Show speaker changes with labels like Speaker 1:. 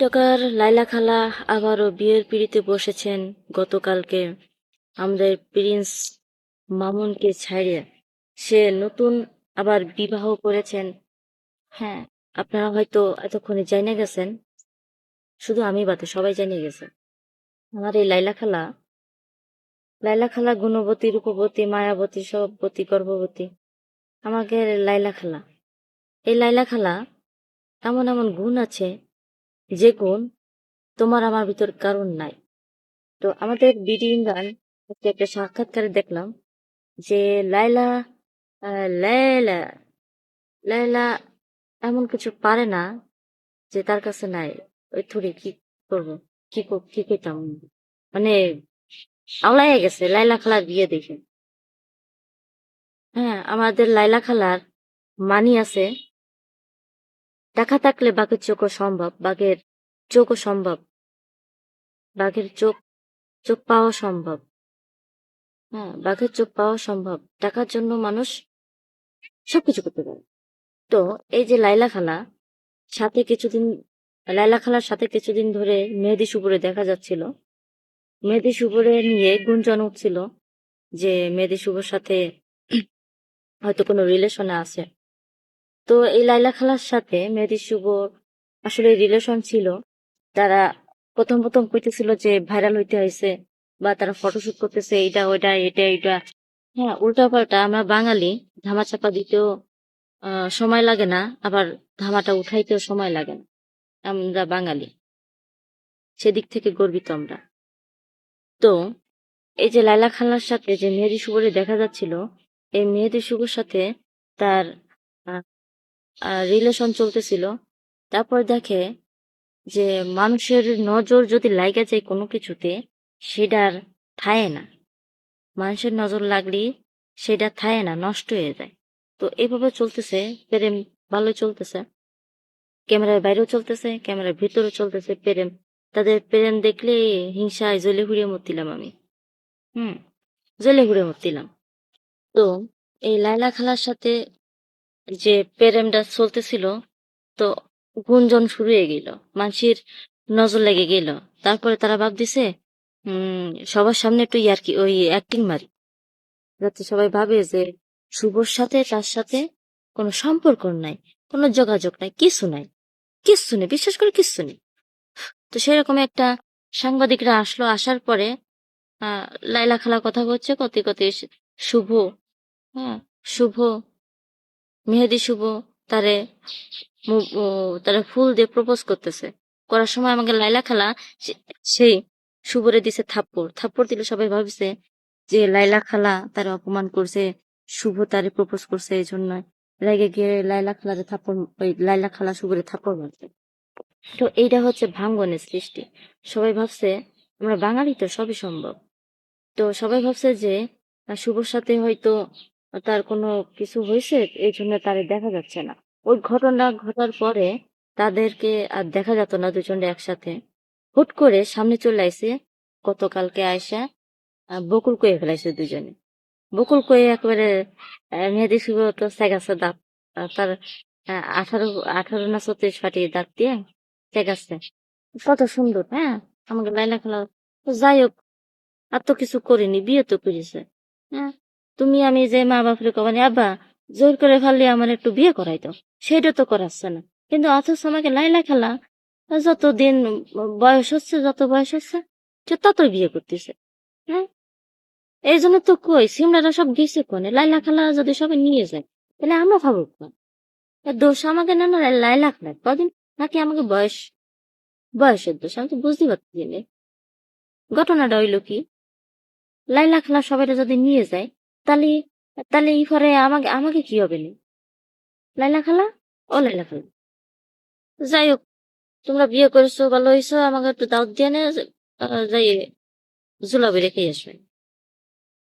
Speaker 1: TikToker লাইলা খালা আবারও বিয়ের পিড়িতে বসেছেন গতকালকে। আমাদের প্রিন্স মামুনকে ছাড়িয়ে সে নতুন আবার বিবাহ করেছেন। হ্যাঁ আপনারা হয়তো এতক্ষণে জানিয়ে গেছেন। শুধু আমি বাদে সবাই জানিয়ে গেছে। আমার এই লাইলা খালা লাইলা খালা গুণবতী, রূপবতী, মায়াবতী, সববতী, গর্ভবতী আমাকে লাইলা খালা। এই লাইলা খালা এমন এমন গুণ আছে যে গুণ তোমার আমার ভিতর কারণ নাই। তো আমাদের বিডি ইমরান একটা সাক্ষাৎকারে দেখলাম যে লাইলা লাইলা লাইলা এমন কিছু পারে না যে তার কাছে নাই। ওই থুড়ি কি করব? কি কি কইতাম মানে আওলাইয়া গেছে লাইলা খালার বিয়ে দেখে। হ্যাঁ আমাদের লাইলা খালার মানি আছে। টাকা থাকলে বাঘের চোখও সম্ভব বাঘের চোখও সম্ভব বাঘের চোখ চোখ পাওয়া সম্ভব। হ্যাঁ বাঘের চোখ পাওয়া সম্ভব। টাকার জন্য মানুষ সবকিছু করতে পারে। তো এই যে লাইলা খালা সাথে কিছুদিন লাইলা খালার সাথে কিছুদিন ধরে মেহেদি শুভরে দেখা যাচ্ছিল। মেহেদি শুভরে নিয়ে গুঞ্জন উঠছিল যে মেহেদি শুভর সাথে হয়তো কোনো রিলেশনে আছে। তো এই লাইলা খালার সাথে মেহেদি শুভর আসলে রিলেশন ছিল। তারা প্রথম প্রথম কইতেছিল যে ভাইরাল হইতে হয়েছে বা তারা ফটোশুট করতেছে, এইটা, ওইটা এটা এটা হ্যাঁ উল্টা পাল্টা আমরা বাঙালি ধামা চাপা দিতেও সময় লাগে না, আবার ধামাটা উঠাইতেও সময় লাগে না। আমরা বাঙালি, সেদিক থেকে গর্বিত আমরা। তো এই যে লাইলা খালার সাথে যে মেহেদি শুভরে দেখা যাচ্ছিল, এই মেহেদি শুভর সাথে তার রিলেশন চলতেছিল। তারপর দেখে যে মানুষের নজর যদি লাগা যায় কোনো কিছুতে, সেটার থায় না। মানুষের নজর লাগলে সেটা থায় না, নষ্ট হয়ে যায়। তো এইভাবে চলতেছে, প্রেম ভালো চলতেছে। ক্যামেরার বাইরেও চলতেছে, ক্যামেরার ভিতরেও চলতেছে প্রেম। তাদের প্রেম দেখলে হিংসায় জ্বলে হুড়িয়ে মরতিলাম আমি। হুম, জ্বলে হুড়ে মরতিলাম। তো এই লাইলা খালার সাথে যে প্রেমটা চলতেছিল, তো গুঞ্জন শুরু হয়ে গেল। মানুষের নজর লেগে গেল। তারপরে তারা ভাব দিছে, উম, সবার সামনে একটু ইয়ার্কি, ওই অ্যাক্টিং মারি। যাতে সবাই ভাবে যে শুভর সাথে তার সাথে কোনো সম্পর্ক নাই, কোনো যোগাযোগ নাই, কিছু নাই। কিচ্ছু নেই, বিশ্বাস করে কিচ্ছু নেই। তো সেরকম একটা সাংবাদিকরা আসলো, আসার পরে লাইলা খালা কথা বলছে কত কত শুভ হ্যাঁ শুভ মেহেদি শুভ, তারে তারে ফুল দিয়ে প্রপোজ করতেছে। করার সময় আমাকে লাইলা খালা সেই শুভরে দিছে থাপ্পড়। থাপ্পড় দিলে সবাই ভাবছে যে লাইলা খালা তার অপমান করছে, শুভ তারে প্রপোজ করছে এই জন্য রেগে গিয়ে লাইলা খালারে থাপ্পড় ওই লাইলা খালা শুভরে থাপ্পড় মারছে। তো এইটা হচ্ছে ভাঙ্গনের সৃষ্টি। সবাই ভাবছে, আমরা বাঙালি তো সবই সম্ভব। তো সবাই ভাবছে যে শুভর সাথে হয়তো তার কোনো কিছু হয়েছে? এই জন্য তারে দেখা যাচ্ছে না। ওই ঘটনা ঘটার পরে তাদেরকে আর দেখা যেত না দুজনে একসাথে। হুট করে সামনে চলে আইছে গতকালকে আয়সা বকুল কয়ে ফেলাইছে দুজনে। বকুল কয়ে একবারে মেহেদি শুভ তো সেগাছে দাঁত। তার আঠারো আঠারো না চত্রিশ ফাটি দাঁত দিয়ে সেগাছে। কত সুন্দর হ্যাঁ? আমাকে লাইলা খেলা যাই হোক, আর তো কিছু করিনি, বিয়ে তো করেছে হ্যাঁ? তুমি আমি যে মা বাপরে কবানি আব্বা, জোর করে ফেললে আমার একটু বিয়ে করাই দাও। সেটা তো করাচ্ছে না। কিন্তু অথচ আমাকে লাইলা খেলা যত দিন বয়স হচ্ছে, যত বয়স হচ্ছে, সে ততই বিয়ে করতেছে। হ্যাঁ? এই জন্য তো কই সিমরারা সব গেছে কোনে? লাইলা খেলা যদি সবাই নিয়ে যায়, তাহলে আমরা খাব কোন? দোষ আমাকে না না, লাইলা খেলা কদিন? নাকি আমাকে বয়স, বয়সের দোষ? আমি তো বুঝতে পারছি ঘটনাটা হইল কি? লাইলা খেলা সবাই যদি নিয়ে যায় তাহলে তাহলে ই করে আমাকে আমাকে কি হবে নি? লাইলা খালা? ও লাইলা খালা। যাই হোক, তোমরা বিয়ে করেছ, ভালো হয়েছো, আমাকে একটু দাওয়াত দিয়ে নে যাই জুলাবি রেখে আসবে।